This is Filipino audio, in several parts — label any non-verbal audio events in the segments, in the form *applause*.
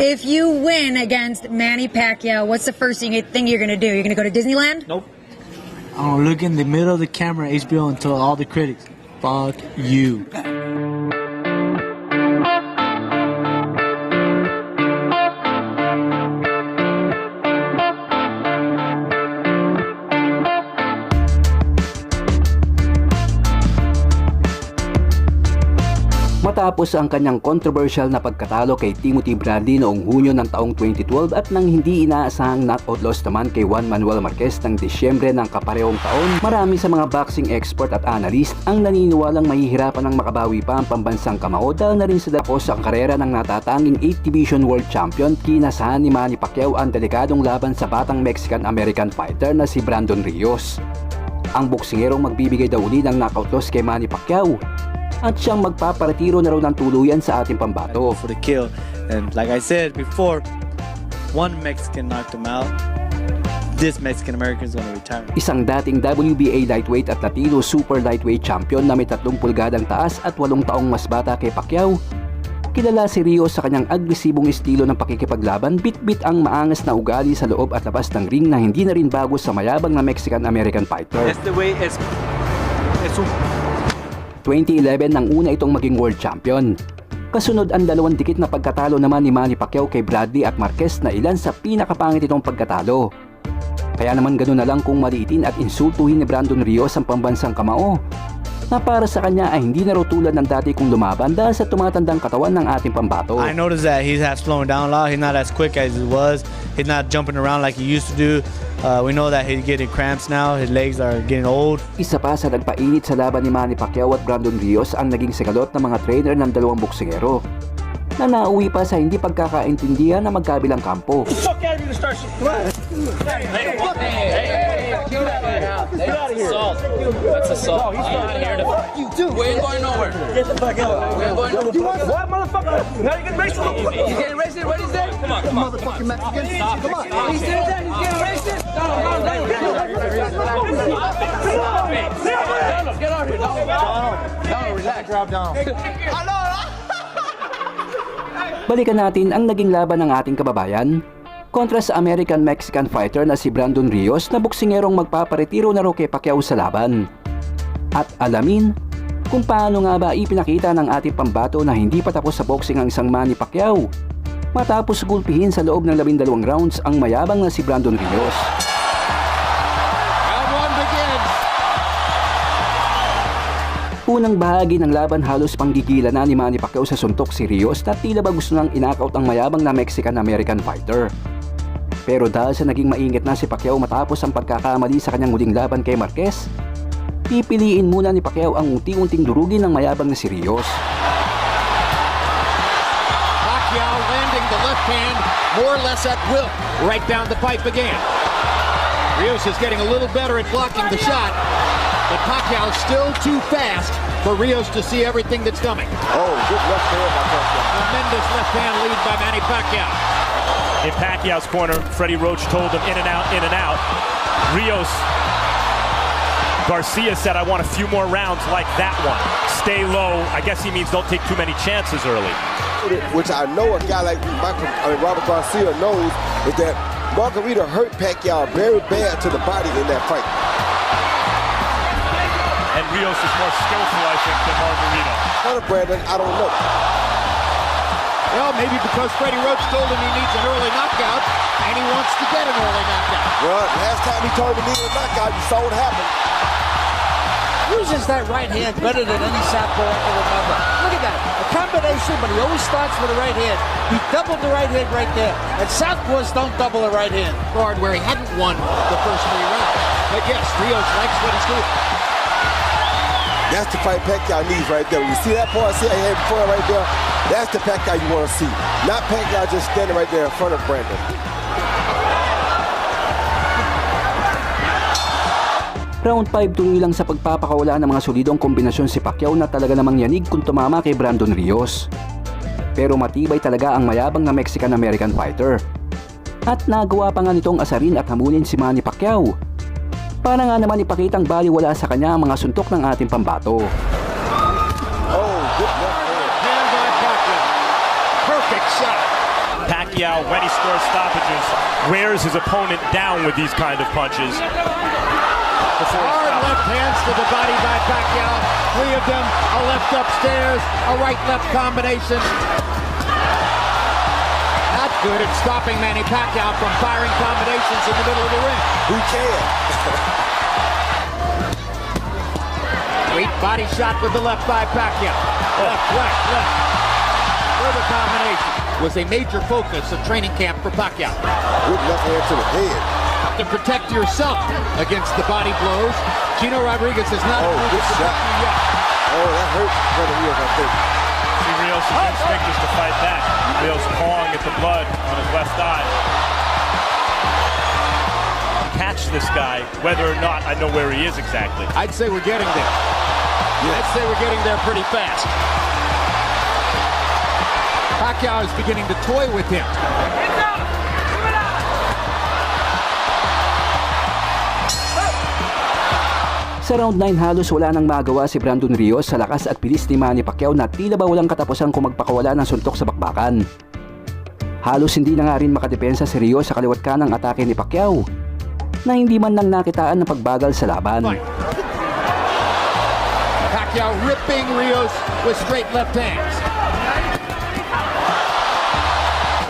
If you win against Manny Pacquiao, what's the first thing, thing you're going to do? You're going to go to Disneyland? Nope. I'm gonna look in the middle of the camera, HBO, and tell all the critics, fuck you. *laughs* Matapos ang kanyang controversial na pagkatalo kay Timothy Bradley noong Hunyo ng taong 2012 at nang hindi inaasahang knockout loss naman kay Juan Manuel Marquez ng Disyembre ng kaparehong taon, marami sa mga boxing expert at analyst ang naniniwalang mahihirapan ng makabawi pa ang pambansang kamao dahil na rin sa dapos ang karera ng natatanging 8 Division World Champion kinasahan ni Manny Pacquiao ang delikadong laban sa batang Mexican-American fighter na si Brandon Rios. Ang boksingerong magbibigay daw uli ng knockout loss kay Manny Pacquiao at siyang magpaparetiro na raw ng tuluyan sa ating pambato. for the kill. And like I said before, one Mexican knocked him out. This Mexican American is going to retire. Isang dating WBA lightweight at Latino super lightweight champion na may 3 pulgadang taas at 8 taong mas bata kay Pacquiao. Kilala si Rio sa kanyang agresibong estilo ng pakikipaglaban, bit-bit ang maangas na ugali sa loob at labas ng ring na hindi na rin bago sa mayabang na Mexican-American fighter. It's the way it's. It's 2011 nang una itong maging world champion. Kasunod ang dalawang dikit na pagkatalo naman ni Manny Pacquiao kay Bradley at Marquez na ilan sa pinakapangit itong pagkatalo. Kaya naman ganoon na lang kung maliitin at insultuhin ni Brandon Rios ang pambansang kamao na para sa kanya ay hindi na tulad ng dati kung lumaban dahil sa tumatandang katawan ng ating pambato. I noticed that he has slowing down a lot. He's not as quick as he was. He's not jumping around like he used to do. Uh, we know that he's getting cramps now. His legs are getting old. Isa pa sa nagpainit sa laban ni Manny Pacquiao at Brandon Rios ang naging sagalot ng mga trainer ng dalawang boksingero na nauwi pa sa hindi pagkakaintindihan na magkabilang kampo. Assault. That's assault. I'm not here to. You do. We ain't going nowhere. Get the fuck out. We ain't going nowhere. You want what, motherfucker? Now you get racist. He's getting racist. What is that? Come on, come on. Motherfucking Mexican. Come on. He said that. He's getting racist. No, no, no. Stop it. Get out here. No, no, relax. Drop down. Balikan natin ang naging laban ng ating kababayan kontra sa American-Mexican fighter na si Brandon Rios na boksingerong magpaparetiro na kay Pacquiao sa laban. At alamin kung paano nga ba ipinakita ng ating pambato na hindi pa tapos sa boxing ang isang Manny Pacquiao matapos gulpihin sa loob ng labindalawang rounds ang mayabang na si Brandon Rios. Unang bahagi ng laban halos panggigila na ni Manny Pacquiao sa suntok si Rios na tila ba gusto nang inakaut ang mayabang na Mexican-American fighter. Pero dahil sa naging maingit na si Pacquiao matapos ang pagkakamali sa kanyang huling laban kay Marquez, pipiliin muna ni Pacquiao ang unti-unting durugin ng mayabang na si Rios. Pacquiao landing the left hand more or less at will. Right down the pipe again. Rios is getting a little better at blocking the shot, but Pacquiao still too fast for Rios to see everything that's coming. Oh, good left hand by Pacquiao. Tremendous left hand lead by Manny Pacquiao. In Pacquiao's corner. Freddie Roach told him in and out, in and out. Rios Garcia said, I want a few more rounds like that one. Stay low. I guess he means don't take too many chances early. Which I know a guy like Michael, I mean, Robert Garcia knows is that Margarita hurt Pacquiao very bad to the body in that fight. And Rios is more skillful, I think, than Margarito. Hunter Brandon, I don't know. Well, maybe because Freddie Roach told him he needs an early knockout, and he wants to get an early knockout. Well, last time he told me he needed a knockout, you saw what happened. uses that right hand better than any southpaw I can remember. Look at that. A combination, but he always starts with the right hand. He doubled the right hand right there. And southpaws don't double the right hand. Guard where he hadn't won the first three rounds. But yes, Rios likes what he's doing. That's the fight Pacquiao needs right there. You see that part, see I before right there, that's the Pacquiao you want to see. Not Pacquiao just standing right there in front of Brandon. Round 5 tuloy lang sa pagpapakawala ng mga solidong kombinasyon si Pacquiao na talaga namang yanig kung tumama kay Brandon Rios. Pero matibay talaga ang mayabang na Mexican-American fighter. At nagawa pa nga nitong asarin at hamulin si Manny Pacquiao. Para nga naman ipakitang baliwala sa kanya ang mga suntok ng ating pambato. Oh, good left hand. Hand by Pacquiao. Perfect shot. Pacquiao when he scores stoppages, wears his opponent down with these kind of punches. Hard left hands to the body by Pacquiao. Three of them, a left upstairs, a right-left combination. Good at stopping Manny Pacquiao from firing combinations in the middle of the ring. Who can? *laughs* Great body shot with the left by Pacquiao. Left, right, left. Further combination was a major focus of training camp for Pacquiao. Good left hand to the head. To protect yourself against the body blows, Gino Rodriguez is not Oh, good shot. yet. Oh, that hurt Brother Rios, I think. See instinct is to fight back. Rios pawing at the blood on his left eye. Catch this guy, whether or not I know where he is exactly. I'd say we're getting there. I'd say we're getting there pretty fast. Pacquiao is beginning to toy with him. Sa round 9 halos wala nang magawa si Brandon Rios sa lakas at bilis ni Manny Pacquiao na tila ba walang katapusan kung magpakawala ng suntok sa bakbakan. Halos hindi na nga rin makadepensa si Rios sa kaliwat ka ng atake ni Pacquiao na hindi man lang nakitaan ng pagbagal sa laban. Pacquiao ripping Rios with straight left hands.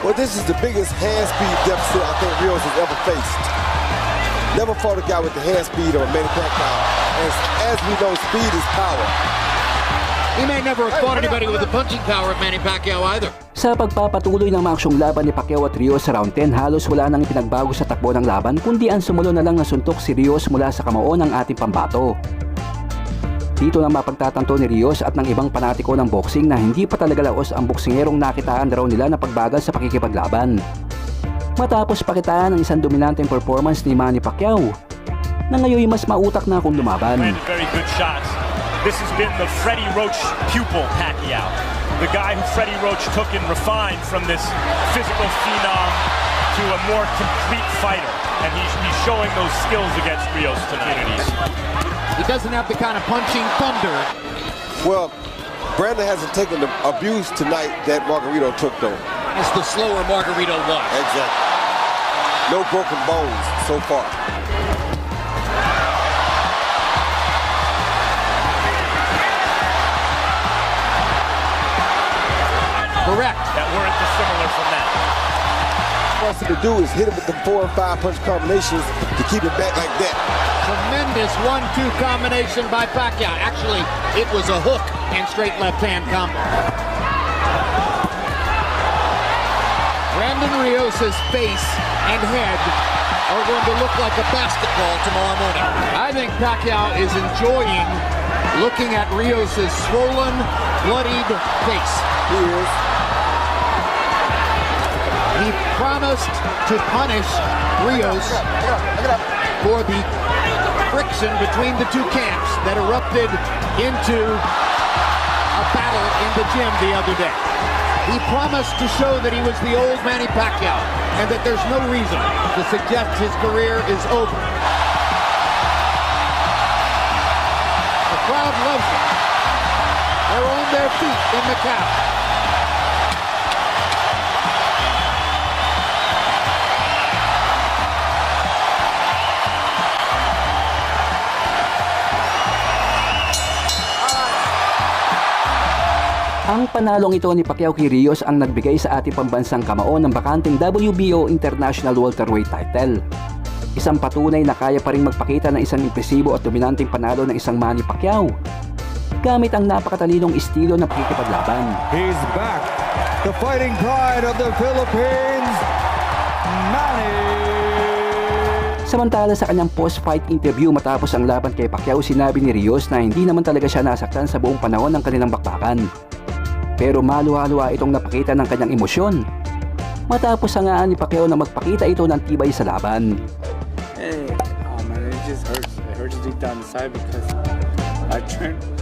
Well, this is the biggest hand speed deficit I think Rios has ever faced. Never fought a guy with the hand speed of Manny Pacquiao. As, as we know, speed is power. He may never have fought anybody with the punching power of Manny Pacquiao either. Sa pagpapatuloy ng maaksyong laban ni Pacquiao at Rios sa round 10, halos wala nang pinagbago sa takbo ng laban kundi ang sumulo na lang ng suntok si Rios mula sa kamao ng ating pambato. Dito na mapagtatanto ni Rios at ng ibang panatiko ng boxing na hindi pa talaga laos ang boksingerong nakitaan na raw nila na pagbagal sa pakikipaglaban. Matapos pakitaan ng isang dominanteng performance ni Manny Pacquiao, na ngayon mas mautak na kung lumaban. Very good shots. This has been the Freddie Roach pupil Pacquiao. The guy who Freddie Roach took and refined from this physical phenom to a more complete fighter. And he's, he's showing those skills against Rios tonight. He doesn't have the kind of punching thunder. Well, Brandon hasn't taken the abuse tonight that Margarito took, though. as the slower Margarito was. Exactly. No broken bones so far. Correct. That weren't dissimilar from that. All he to do is hit him with the four and five punch combinations to keep it back like that. Tremendous one-two combination by Pacquiao. Actually, it was a hook and straight left hand combo. Brandon Rios' face and head are going to look like a basketball tomorrow morning. I think Pacquiao is enjoying looking at Rios' swollen, bloodied face. He is. He promised to punish Rios for the friction between the two camps that erupted into a battle in the gym the other day. He promised to show that he was the old Manny Pacquiao and that there's no reason to suggest his career is over. The crowd loves him. They're on their feet in Macau. Ang panalong ito ni Pacquiao kay Rios ang nagbigay sa ating pambansang kamao ng bakanteng WBO International Welterweight title. Isang patunay na kaya pa rin magpakita ng isang impresibo at dominanteng panalo ng isang Manny Pacquiao. Gamit ang napakatalinong estilo ng pakikipaglaban. He's back. The fighting pride of the Philippines, Manny. Samantala sa kanyang post-fight interview matapos ang laban kay Pacquiao, sinabi ni Rios na hindi naman talaga siya nasaktan sa buong panahon ng kanilang bakbakan. Pero maluwa-luwa itong napakita ng kanyang emosyon. Matapos hangaan ni Pacquiao na magpakita ito ng tibay sa laban. Hey, oh man, it just hurts. It hurts deep down inside because I trained